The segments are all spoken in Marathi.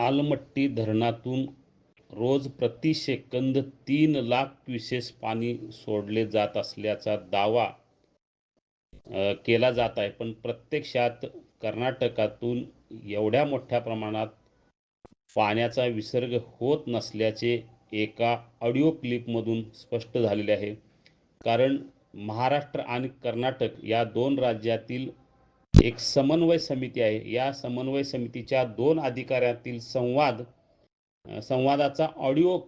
आलमट्टी धरणातून रोज प्रति सेकंद तीन लाख क्युसेस पाणी सोडले जात असल्याचा दावा केला जात आहे. पण प्रत्यक्षात कर्नाटकातून एवढ्या मोठ्या प्रमाणात पाण्याचा विसर्ग होत नसल्याचे एका ऑडिओ क्लिपमधून स्पष्ट झालेले आहे. कारण महाराष्ट्र आणि कर्नाटक या दोन राज्यातील एक समन्वय समिती आहे. या समन्वय समितीच्या दोन अधिकाऱ्यातील संवाद संवादाचा ऑडिओ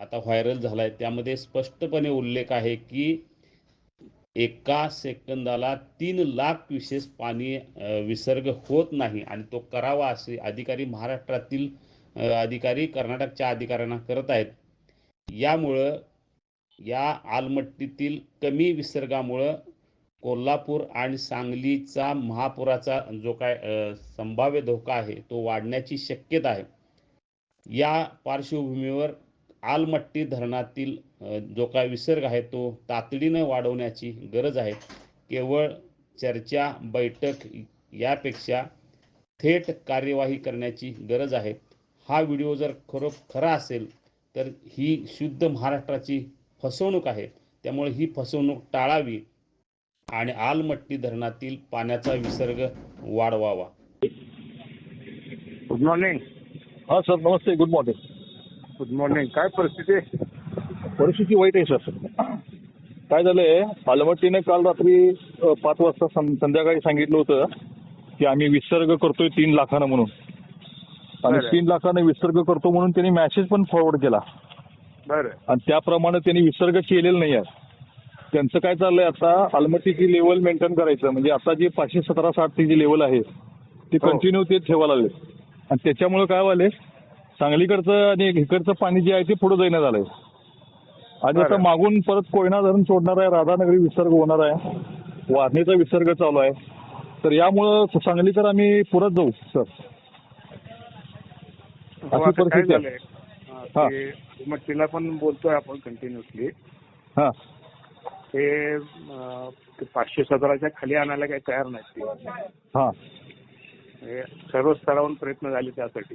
आता व्हायरल झाला आहे त्यामध्ये स्पष्टपणे उल्लेख आहे की एका सेकंदाला तीन लाख विशेष पाणी विसर्ग होत नाही आणि तो करावा असे अधिकारी महाराष्ट्रातील अधिकारी कर्नाटकच्या अधिकाऱ्यांना करत आहेत. यामुळं या आलमट्टीतील कमी विसर्गामुळं कोल्हापूर आणि सांगलीचा महापुराचा जो काय संभाव्य धोका आहे तो वाढण्याची शक्यता आहे. या पार्श्वभूमीवर आलमट्टी धरणातील जो काय विसर्ग आहे तो तातडीनं वाढवण्याची गरज आहे. केवळ चर्चा बैठक यापेक्षा थेट कार्यवाही करण्याची गरज आहे. हा व्हिडिओ जर खरो खरा असेल तर ही शुद्ध महाराष्ट्राची फसवणूक आहे. त्यामुळे ही फसवणूक टाळावी. आणि आलमट्टी धरणातील पाण्याचा विसर्ग वाढवावा. गुड मॉर्निंग हा सर नमस्ते. गुड मॉर्निंग गुड मॉर्निंग काय परिस्थिती? आहे परिस्थिती वाईट आहे सर. काय झालंय आलमट्टीने काल रात्री पाच वाजता संध्याकाळी सांगितलं होतं की आम्ही विसर्ग करतोय तीन लाखानं म्हणून. आणि. तीन लाखानं विसर्ग करतो म्हणून त्यांनी मेसेज पण फॉरवर्ड केला. बरं. आणि त्याप्रमाणे त्यांनी विसर्ग केलेला नाही आहे त्यांचं काय चाललंय आता? आलमट्टीची लेवल मेंटेन करायचं. म्हणजे आता जी पाचशे सतरा साठ ची जी लेवल आहे ती हो. कंटिन्यू ते ठेवायला लागले. आणि त्याच्यामुळे काय व्हायलंय? सांगलीकडचं आणि इकडचं पाणी जे आहे ते पुढे जाईना झालंय. आणि आता. मागून परत कोयना धरण सोडणार आहे राधानगरी विसर्ग होणार आहे वारणीचा विसर्ग चालू आहे. तर यामुळं सांगलीकर आम्ही पुरत जाऊ सर. हो, अशी परिस्थिती आहे. हा, हा. तिला पण बोलतोय आपण कंटिन्युअसली हां. ते पाचशे सतराच्या खाली आणायला काही तयार नाहीत ते. सर्व स्तरावरून प्रयत्न झाले त्यासाठी.